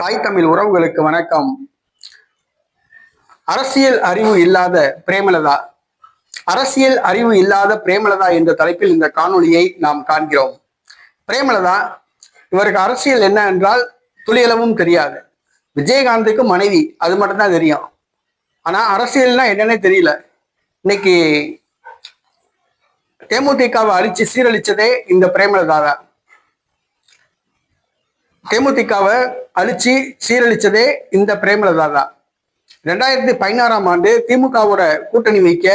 தாய் தமிழ் உறவுகளுக்கு வணக்கம். அரசியல் அறிவு இல்லாத பிரேமலதா. அரசியல் அறிவு இல்லாத பிரேமலதா என்ற தலைப்பில் இந்த காணொளியை நாம் காண்கிறோம். பிரேமலதா இவருக்கு அரசியல் என்ன என்றால் துளியளவும் தெரியாது. விஜயகாந்துக்கு மனைவி அது மட்டும்தான் தெரியும். ஆனா அரசியல்னா என்னன்னே தெரியல. இன்னைக்கு தேமுதிகவை அழிச்சு சீரழிச்சதே இந்த பிரேமலதா தான் தேமுதிகவை அழிச்சு சீரழிச்சதே இந்த பிரேமலதா. தான் ரெண்டாயிரத்தி பதினாறாம் ஆண்டு திமுகவோட கூட்டணி வைக்க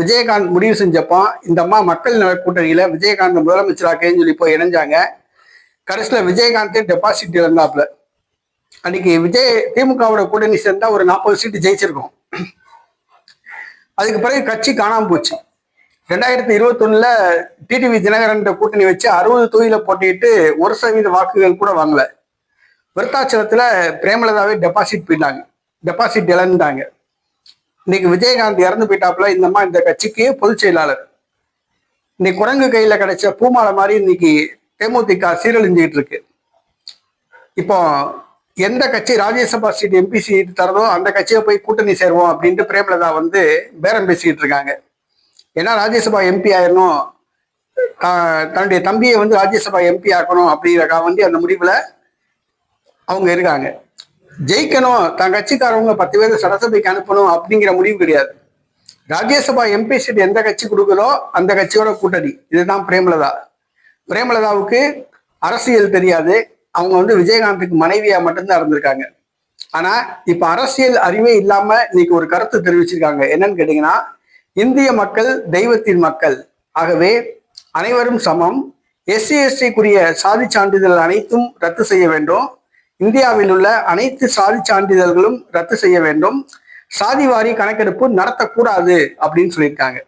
விஜயகாந்த் முடிவு செஞ்சப்போ இந்த அம்மா மக்கள் நல கூட்டணியில விஜயகாந்த் முதலமைச்சராக்கேன்னு சொல்லி போய் இணைஞ்சாங்க. கடைசியில் விஜயகாந்தே டெபாசிட் இழந்தாப்புல. அன்னைக்கு விஜய் திமுகவோட கூட்டணி சேர்ந்தா ஒரு நாற்பது சீட்டு ஜெயிச்சிருக்கோம். அதுக்கு பிறகு கட்சி காணாம போச்சு. ரெண்டாயிரத்தி இருபத்தொன்னுல டிடிவி தினகரன் கூட்டணி வச்சு அறுபது தொகுதியில போட்டிட்டு ஒரு சதவீத வாக்குகள் கூட வாங்கல. விருத்தாச்சலத்துல பிரேமலதாவே டெபாசிட் போயிட்டாங்க. டெபாசிட் இழந்தாங்க இன்னைக்கு விஜயகாந்த் இறந்து போயிட்டாப்புல இந்த அம்மா இந்த கட்சிக்கு பொதுச் செயலாளர். இன்னைக்கு குரங்கு கையில கிடைச்ச பூமாலை மாதிரி இன்னைக்கு தேமுதிக சீரழிஞ்சுக்கிட்டு இருக்கு. இப்போ எந்த கட்சி ராஜ்யசபா சீட் எம்பி சீட் தரதோ அந்த கட்சியை போய் கூட்டணி சேருவோம் அப்படின்ட்டு பிரேமலதா வந்து பேரம் பேசிக்கிட்டு இருக்காங்க. ஏன்னா ராஜ்யசபா எம்பி ஆயிடணும் தன்னுடைய தம்பியை வந்து ராஜ்யசபா எம்பி ஆக்கணும் அப்படிங்கிறக்கா வந்து அந்த முடிவில் அவங்க இருக்காங்க. ஜெயிக்கணும் தன் கட்சிக்காரவங்க பத்து பேர் சட்டசபைக்கு அனுப்பணும் அப்படிங்கிற முடிவு கிடையாது. ராஜ்யசபா எம்பி சீட் எந்த கட்சி கொடுக்குதோ அந்த கட்சியோட கூட்டணி. இதுதான் பிரேமலதா. பிரேமலதாவுக்கு அரசியல் தெரியாது. அவங்க வந்து விஜயகாந்துக்கு மனைவியா மட்டும்தான் இருந்திருக்காங்க. ஆனா இப்ப அரசியல் அறிவே இல்லாம இன்னைக்கு ஒரு கருத்து தெரிவிச்சிருக்காங்க. என்னன்னு கேட்டீங்கன்னா இந்திய மக்கள் தெய்வத்தின் மக்கள். ஆகவே அனைவரும் சமம். எஸ்சி எஸ்டிக்குரிய சாதி சான்றிதழ் அனைத்தும் ரத்து செய்ய வேண்டும். இந்தியாவில் உள்ள அனைத்து சாதி சான்றிதழ்களும் ரத்து செய்ய வேண்டும். சாதி வாரி கணக்கெடுப்பு நடத்தக்கூடாது அப்படின்னு சொல்லியிருக்காங்க.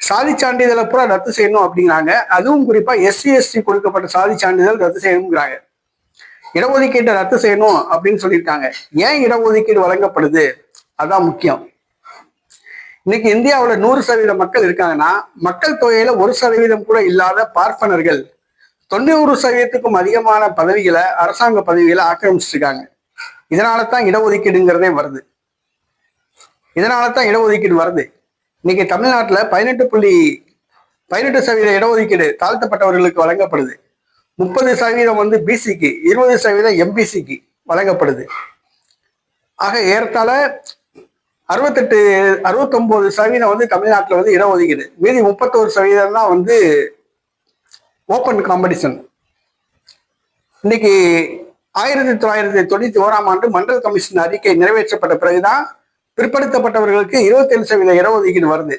சாதி சான்றிதழை பூரா ரத்து செய்யணும் அப்படிங்கிறாங்க. அதுவும் குறிப்பா எஸ்சி எஸ்டி கொடுக்கப்பட்ட சாதி சான்றிதழ் ரத்து செய்யணுங்கிறாங்க இடஒதுக்கீட்டை ரத்து செய்யணும் அப்படின்னு சொல்லியிருக்காங்க. ஏன் இடஒதுக்கீடு வழங்கப்படுது? அதான் முக்கியம். இன்னைக்கு இந்தியாவில் நூறு சதவீத மக்கள் இருக்காங்கன்னா மக்கள் தொகையில ஒரு சதவீதம் கூட இல்லாத பார்ப்பனர்கள். தொண்ணூறு சதவீதத்துக்கும் அதிகமான பதவிகளை அரசாங்க பதவிகளை ஆக்கிரமிச்சிருக்காங்க. இதனால தான் இடஒதுக்கீடுங்கிறதே வருது. இதனால தான் இடஒதுக்கீடு வருது. இன்னைக்கு தமிழ்நாட்டுல பதினெட்டு புள்ளி பதினெட்டு சதவீத இடஒதுக்கீடு தாழ்த்தப்பட்டவர்களுக்கு வழங்கப்படுது. முப்பது சதவீதம் வந்து பிசிக்கு இருபது சதவீதம் எம்பிசிக்கு வழங்கப்படுது. ஆக ஏறத்தாழ அறுபத்தெட்டு அறுபத்தொன்பது சதவீதம் வந்து தமிழ்நாட்டில் வந்து இடஒதுக்கீடு மீதி முப்பத்தோரு சதவீதம் தான் வந்து ஓப்பன் காம்படிஷன் இன்னைக்கு ஆயிரத்தி தொள்ளாயிரத்தி தொண்ணூத்தி ஓராம் ஆண்டு மண்டல் கமிஷன் அறிக்கை நிறைவேற்றப்பட்ட பிறகுதான் பிற்படுத்தப்பட்டவர்களுக்கு இருபத்தேழு சதவீத இடஒதுக்கீடு வருது.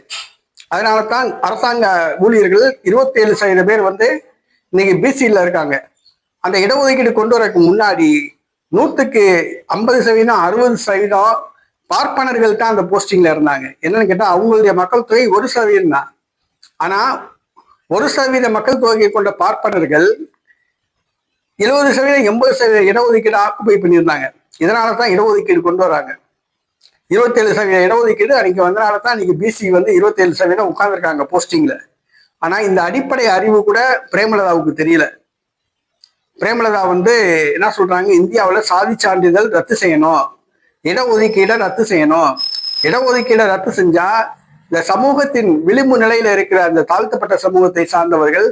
அதனால தான் அரசாங்க ஊழியர்கள் இருபத்தேழு சதவீத பேர் வந்து இன்னைக்கு பிசியில் இருக்காங்க. அந்த இடஒதுக்கீடு கொண்டு வரக்கு முன்னாடி நூற்றுக்கு ஐம்பது சதவீதம் அறுபது சதவீதம் பார்ப்பனர்கள் தான் அந்த போஸ்டிங்ல இருந்தாங்க. என்னன்னு கேட்டா அவங்களுடைய மக்கள் தொகை ஒரு சதவீதம் தான். ஆனா ஒரு சதவீத மக்கள் தொகையை கொண்ட பார்ப்பனர்கள் எழுபது சதவீதம் எண்பது சதவீத இடஒதுக்கீடு ஆக்குப்பை பண்ணியிருந்தாங்க. இதனால தான் இடஒதுக்கீடு கொண்டு வராங்க. இருபத்தேழு சதவீத இடஒதுக்கீடு அன்னைக்கு வந்தனால தான் இன்னைக்கு பிசி வந்து இருபத்தேழு சதவீதம் உட்கார்ந்துருக்காங்க போஸ்டிங்ல ஆனா இந்த அடிப்படை அறிவு கூட பிரேமலதாவுக்கு தெரியல. பிரேமலதா வந்து என்ன சொல்றாங்க இந்தியாவில் சாதி சான்றிதழ் ரத்து செய்யணும். இடஒதுக்கீடை ரத்து செய்யணும். இடஒதுக்கீடை ரத்து செஞ்சா இந்த சமூகத்தின் விளிம்பு நிலையில இருக்கிற அந்த தாழ்த்தப்பட்ட சமூகத்தை சார்ந்தவர்கள்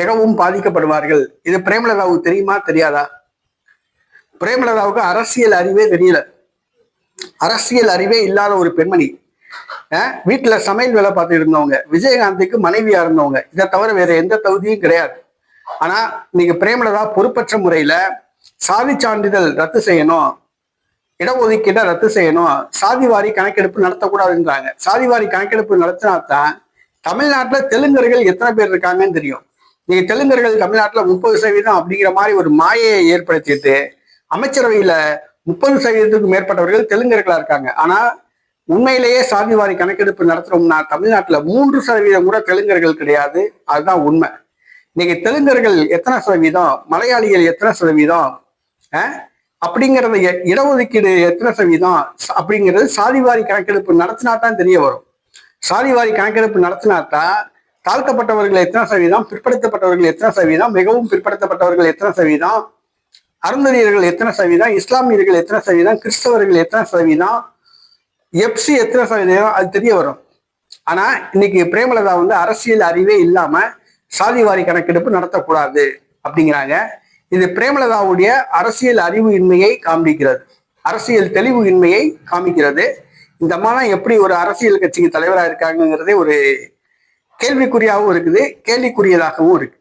மிகவும் பாதிக்கப்படுவார்கள். இது பிரேமலதாவுக்கு தெரியுமா? தெரியாதா? பிரேமலதாவுக்கு அரசியல் அறிவே தெரியல. அரசியல் அறிவே இல்லாத ஒரு பெண்மணி. வீட்டுல சமையல் வேலை பார்த்துட்டு இருந்தவங்க விஜயகாந்துக்கு மனைவியா இருந்தவங்க இதை தவிர வேற எந்த தகுதியும் கிடையாது. ஆனா இன்னைக்கு பிரேமலதா பொறுப்பற்ற முறையில சாதி சான்றிதழ் ரத்து செய்யணும். இடஒதுக்கீட்டை ரத்து செய்யணும். சாதிவாரி கணக்கெடுப்பு நடத்தக்கூடாதுன்றாங்க. சாதிவாரி கணக்கெடுப்பு கணக்கெடுப்பு நடத்தினாதான் தமிழ்நாட்டில் தெலுங்கர்கள் எத்தனை பேர் இருக்காங்கன்னு தெரியும். நீங்க தெலுங்கர்கள் தமிழ்நாட்டில் முப்பது சதவீதம் அப்படிங்கிற மாதிரி ஒரு மாயையை ஏற்படுத்திட்டு அமைச்சரவையில முப்பது சதவீதத்துக்கு மேற்பட்டவர்கள் தெலுங்கர்களா இருக்காங்க. ஆனா உண்மையிலேயே சாதிவாரி கணக்கெடுப்பு நடத்துறோம்னா தமிழ்நாட்டில் மூன்று சதவீதம் கூட தெலுங்கர்கள் கிடையாது. அதுதான் உண்மை. இன்னைக்கு தெலுங்கர்கள் எத்தனை சதவீதம்? மலையாளிகள் எத்தனை சதவீதம்? ஆ? அப்படிங்கறத எ- இடஒதுக்கீடு எத்தனை சதவீதம்? அப்படிங்கிறது சாதிவாரி கணக்கெடுப்பு நடத்தினா தான் தெரிய வரும். சாதிவாரி கணக்கெடுப்பு நடத்தினா தான் தாழ்த்தப்பட்டவர்கள் எத்தனை சதவீதம் பிற்படுத்தப்பட்டவர்கள் எத்தனை சதவீதம் மிகவும் பிற்படுத்தப்பட்டவர்கள் எத்தனை சதவீதம் அருந்ததியர்கள் எத்தனை சதவீதம் இஸ்லாமியர்கள் எத்தனை சதவீதம் கிறிஸ்தவர்கள் எத்தனை சதவீதம் எப்சி எத்தனை சதவீதம் அது தெரிய வரும். ஆனா இன்னைக்கு பிரேமலதா வந்து அரசியல் அறிவே இல்லாம சாதிவாரி கணக்கெடுப்பு நடத்தக்கூடாது அப்படிங்கிறாங்க. இது பிரேமலதாவுடைய அரசியல் அறிவு இன்மையை காண்பிக்கிறது. அரசியல் தெளிவு இன்மையை காமிக்கிறது. இந்த அம்மாலாம் எப்படி ஒரு அரசியல் கட்சிக்கு தலைவராக இருக்காங்கிறதே ஒரு கேள்விக்குறியாகவும் இருக்குது கேள்விக்குரியதாகவும் இருக்கு.